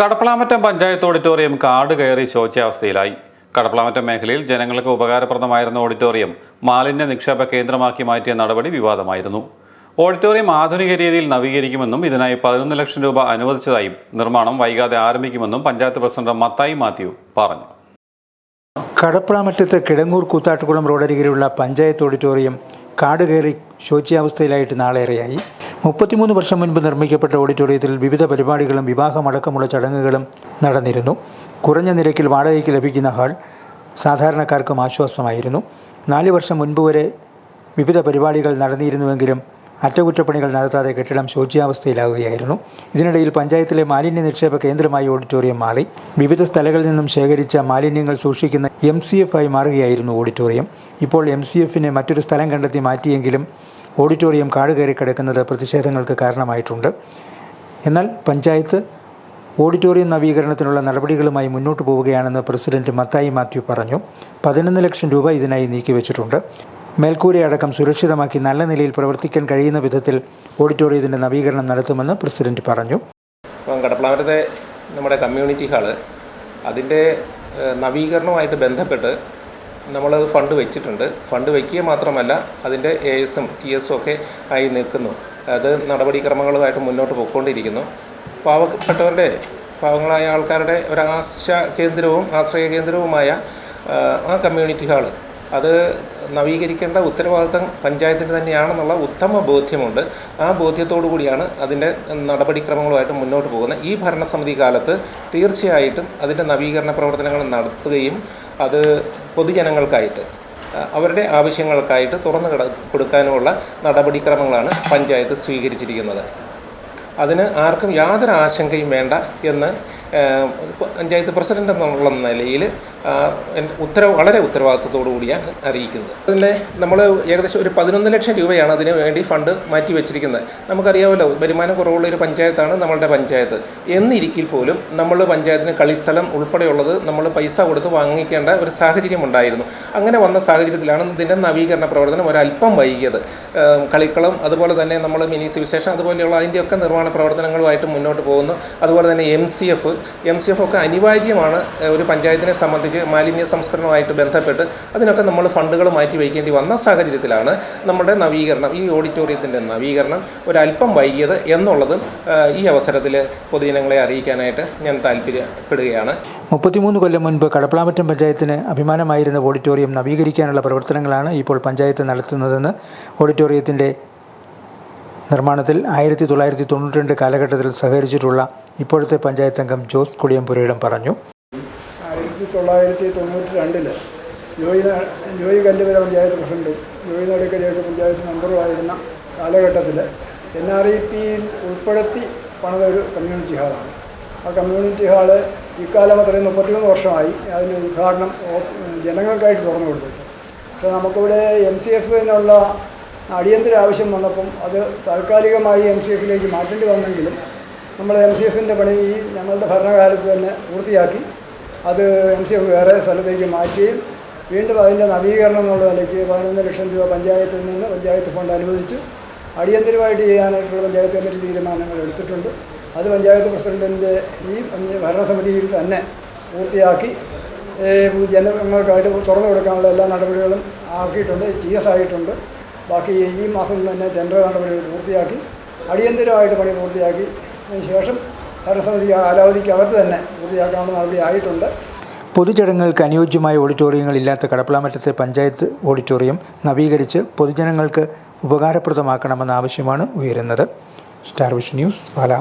Kadapplamattam panchayat auditorium കാട് കയറി ശോച്യാവസ്ഥയിലായി. കടപ്പളാമറ്റം മേഖലയിൽ ജനങ്ങൾക്ക് ഉപകാരപ്രദമായിരുന്ന ഓഡിറ്റോറിയം മാലിന്യ നിക്ഷേപ കേന്ദ്രമാക്കി മാറ്റിയ നടപടി വിവാദമായിരുന്നു. ഓഡിറ്റോറിയം ആധുനിക രീതിയിൽ നവീകരിക്കുമെന്നും ഇതിനായി പതിനൊന്ന് ലക്ഷം രൂപ അനുവദിച്ചതായും നിർമ്മാണം വൈകാതെ ആരംഭിക്കുമെന്നും പഞ്ചായത്ത് പ്രസിഡന്റ് മത്തായി മാത്യു പറഞ്ഞു. കടപ്പളാമറ്റത്ത് കിടങ്ങൂർ കൂത്താട്ടുകുളം റോഡരികിലുള്ള പഞ്ചായത്ത് ഓഡിറ്റോറിയം കാട് കയറി ശോച്യാവസ്ഥയിലായിട്ട് നാളേറെയായി. മുപ്പത്തിമൂന്ന് വർഷം മുൻപ് നിർമ്മിക്കപ്പെട്ട ഓഡിറ്റോറിയത്തിൽ വിവിധ പരിപാടികളും വിവാഹമടക്കമുള്ള ചടങ്ങുകളും നടന്നിരുന്നു. കുറഞ്ഞ നിരക്കിൽ വാടകയ്ക്ക് ലഭിക്കുന്ന ഹാൾ സാധാരണക്കാർക്കും ആശ്വാസമായിരുന്നു. നാല് വർഷം മുൻപ് വരെ വിവിധ പരിപാടികൾ നടന്നിരുന്നുവെങ്കിലും അറ്റകുറ്റപ്പണികൾ നടത്താതെ കെട്ടിടം ശോച്യാവസ്ഥയിലാവുകയായിരുന്നു. ഇതിനിടയിൽ പഞ്ചായത്തിലെ മാലിന്യ നിക്ഷേപ കേന്ദ്രമായി ഓഡിറ്റോറിയം മാറി. വിവിധ സ്ഥലങ്ങളിൽ നിന്നും ശേഖരിച്ച മാലിന്യങ്ങൾ സൂക്ഷിക്കുന്ന എം സി എഫ് ആയി മാറുകയായിരുന്നു ഓഡിറ്റോറിയം. ഇപ്പോൾ എം സി എഫിന് മറ്റൊരു സ്ഥലം കണ്ടെത്തി മാറ്റിയെങ്കിലും ഓഡിറ്റോറിയം കാട് കയറി കിടക്കുന്നത് പ്രതിഷേധങ്ങൾക്ക് കാരണമായിട്ടുണ്ട്. എന്നാൽ പഞ്ചായത്ത് ഓഡിറ്റോറിയം നവീകരണത്തിനുള്ള നടപടികളുമായി മുന്നോട്ട് പോവുകയാണെന്ന് പ്രസിഡന്റ് മത്തായി മാത്യു പറഞ്ഞു. പതിനൊന്ന് ലക്ഷം രൂപ ഇതിനായി നീക്കിവച്ചിട്ടുണ്ട് മേൽക്കൂരയടക്കം സുരക്ഷിതമാക്കി നല്ല നിലയിൽ പ്രവർത്തിക്കാൻ കഴിയുന്ന വിധത്തിൽ ഓഡിറ്റോറിയത്തിന്റെ നവീകരണം നടത്തുമെന്ന് പ്രസിഡന്റ് പറഞ്ഞു. ഇപ്പം കടപ്പളാമറ്റത്തെ നമ്മുടെ കമ്മ്യൂണിറ്റി ഹാൾ അതിന്റെ നവീകരണവുമായിട്ട് ബന്ധപ്പെട്ട് നമ്മൾ ഫണ്ട് വെച്ചിട്ടുണ്ട്. ഫണ്ട് വയ്ക്കുക മാത്രമല്ല അതിന്റെ എ എസും ടി എസും ഒക്കെ ആയി നിൽക്കുന്നു. അത് നടപടിക്രമങ്ങളുമായിട്ട് മുന്നോട്ട് പോയിക്കൊണ്ടിരിക്കുന്നു. പാവപ്പെട്ടവരുടെ പാവങ്ങളായ ആൾക്കാരുടെ ഒരു കേന്ദ്രവും ആശ്രയ കേന്ദ്രവുമായ ആ കമ്മ്യൂണിറ്റി ഹാൾ അത് നവീകരിക്കേണ്ട ഉത്തരവാദിത്തം പഞ്ചായത്തിന് തന്നെയാണെന്നുള്ള ഉത്തമ ബോധ്യമുണ്ട്. ആ ബോധ്യത്തോടു കൂടിയാണ് അതിന്റെ നടപടിക്രമങ്ങളുമായിട്ട് മുന്നോട്ട് പോകുന്നത്. ഈ ഭരണസമിതി കാലത്ത് തീർച്ചയായിട്ടും അതിന്റെ നവീകരണ പ്രവർത്തനങ്ങൾ നടത്തുകയും അത് പൊതുജനങ്ങൾക്കായിട്ട് അവരുടെ ആവശ്യങ്ങൾക്കായിട്ട് തുറന്നു കിട കൊടുക്കാനുമുള്ള നടപടിക്രമങ്ങളാണ് പഞ്ചായത്ത് സ്വീകരിച്ചിരിക്കുന്നത്. അതിന് ആർക്കും യാതൊരു ആശങ്കയും വേണ്ട എന്ന് പഞ്ചായത്ത് പ്രസിഡന്റ് എന്നുള്ള നിലയിൽ ഉത്തരവ് വളരെ ഉത്തരവാദിത്വത്തോടു കൂടിയാണ് അറിയിക്കുന്നത്. അതിന്റെ നമ്മൾ ഏകദേശം ഒരു പതിനൊന്ന് ലക്ഷം രൂപയാണ് അതിന് വേണ്ടി ഫണ്ട് മാറ്റി വെച്ചിരിക്കുന്നത്. നമുക്കറിയാമല്ലോ വരുമാനം കുറവുള്ള ഒരു പഞ്ചായത്താണ് നമ്മളുടെ പഞ്ചായത്ത്. എന്നിരിക്കിൽ പോലും നമ്മൾ പഞ്ചായത്തിന് കളിസ്ഥലം ഉൾപ്പെടെയുള്ളത് നമ്മൾ പൈസ കൊടുത്ത് വാങ്ങിക്കേണ്ട ഒരു സാഹചര്യം ഉണ്ടായിരുന്നു. അങ്ങനെ വന്ന സാഹചര്യത്തിലാണ് ഇതിന്റെ നവീകരണ പ്രവർത്തനം ഒരല്പം വൈകിയത്. കളിക്കളം അതുപോലെ തന്നെ നമ്മൾ മിനി സിവിൽ സ്റ്റേഷൻ അതുപോലെയുള്ള അതിന്റെയൊക്കെ നിർമ്മാണ പ്രവർത്തനങ്ങളുമായിട്ട് മുന്നോട്ട് പോകുന്നു. അതുപോലെ തന്നെ M C F M C F ഒക്കെ അനിവാര്യമാണ് ഒരു പഞ്ചായത്തിനെ സംബന്ധിച്ച് മാലിന്യ സംസ്കരണവുമായിട്ട് ബന്ധപ്പെട്ട് അതിനൊക്കെ നമ്മൾ ഫണ്ടുകൾ മാറ്റി വയ്ക്കേണ്ടി വന്ന സാഹചര്യത്തിലാണ് നമ്മുടെ നവീകരണം ഈ ഓഡിറ്റോറിയത്തിന്റെ നവീകരണം ഒരല്പം വൈകിയത് എന്നുള്ളതും ഈ അവസരത്തിൽ പൊതുജനങ്ങളെ അറിയിക്കാനായിട്ട് ഞാൻ താല്പര്യപ്പെടുകയാണ്. മുപ്പത്തിമൂന്ന് കൊല്ലം മുൻപ് കടപ്പളാമറ്റം പഞ്ചായത്തിന് അഭിമാനമായിരുന്ന ഓഡിറ്റോറിയം നവീകരിക്കാനുള്ള പ്രവർത്തനങ്ങളാണ് ഇപ്പോൾ പഞ്ചായത്ത് നടത്തുന്നതെന്ന് ഓഡിറ്റോറിയത്തിന്റെ നിർമ്മാണത്തിൽ ആയിരത്തി തൊള്ളായിരത്തി തൊണ്ണൂറ്റി രണ്ട് കാലഘട്ടത്തിൽ സഹകരിച്ചിട്ടുള്ള ഇപ്പോഴത്തെ പഞ്ചായത്ത് അംഗം ജോസ് കൊടിയംപുരയിടം പറഞ്ഞു. ആയിരത്തി തൊള്ളായിരത്തി തൊണ്ണൂറ്റി രണ്ടിൽ ജോയി ജോയി കല്ലുവര പഞ്ചായത്ത് പ്രസിഡന്റും ജോയി നടുക്കരയുടെ പഞ്ചായത്ത് മെമ്പറുമായിരുന്ന കാലഘട്ടത്തിൽ എൻ ആർ ഇ പിയിൽ ഉൾപ്പെടുത്തി പണിത ഒരു കമ്മ്യൂണിറ്റി ഹാളാണ് ആ കമ്മ്യൂണിറ്റി ഹാൾ ഇക്കാലം അത്രയും മുപ്പത്തിമൂന്ന് വർഷമായി അതിന് ഉദ്ഘാടനം ജനങ്ങൾക്കായിട്ട് തുറന്നു കൊടുത്തു പക്ഷേ നമുക്കിവിടെ എം സി എഫിനുള്ള അടിയന്തര ആവശ്യം വന്നപ്പം അത് താൽക്കാലികമായി എം സി എഫിലേക്ക് മാറ്റേണ്ടി വന്നെങ്കിലും നമ്മൾ എം സി എഫിന്റെ പണി ഈ ഞങ്ങളുടെ ഭരണകാലത്ത് തന്നെ പൂർത്തിയാക്കി. അത് എം സി എഫ് വേറെ സ്ഥലത്തേക്ക് മാറ്റുകയും വീണ്ടും അതിന്റെ നവീകരണം എന്നുള്ള നിലയ്ക്ക് പതിനൊന്ന് ലക്ഷം രൂപ പഞ്ചായത്തിൽ നിന്ന് പഞ്ചായത്ത് ഫണ്ട് അനുവദിച്ച് അടിയന്തരമായിട്ട് ചെയ്യാനായിട്ടുള്ള പഞ്ചായത്ത് കമ്മിറ്റി തീരുമാനങ്ങൾ എടുത്തിട്ടുണ്ട്. അത് പഞ്ചായത്ത് പ്രസിഡന്റിന്റെ ഈ ഭരണസമിതിയിൽ തന്നെ പൂർത്തിയാക്കി. ജനങ്ങൾക്കായിട്ട് തുറന്നു കൊടുക്കാനുള്ള എല്ലാ നടപടികളും ആക്കിയിട്ടുണ്ട്. ടി എസ് ആയിട്ടുണ്ട്. ബാക്കി ഈ മാസം തന്നെ ടെൻഡർ നടപടികൾ പൂർത്തിയാക്കി. അടിയന്തരമായിട്ട് പണി പൂർത്തിയാക്കി. ശേഷം ഭരണസമിതി കാലാവധിക്കകത്ത് തന്നെ പൂർത്തിയാക്കാനുള്ള നടപടി ആയിട്ടുണ്ട് പൊതുചടങ്ങുകൾക്ക് അനുയോജ്യമായ ഓഡിറ്റോറിയങ്ങൾ ഇല്ലാത്ത കടപ്പളാമറ്റത്തെ പഞ്ചായത്ത് ഓഡിറ്റോറിയം നവീകരിച്ച് പൊതുജനങ്ങൾക്ക് ഉപകാരപ്രദമാക്കണമെന്ന ആവശ്യമാണ് ഉയരുന്നത്. സ്റ്റാർവിഷ് ന്യൂസ് പാലാ.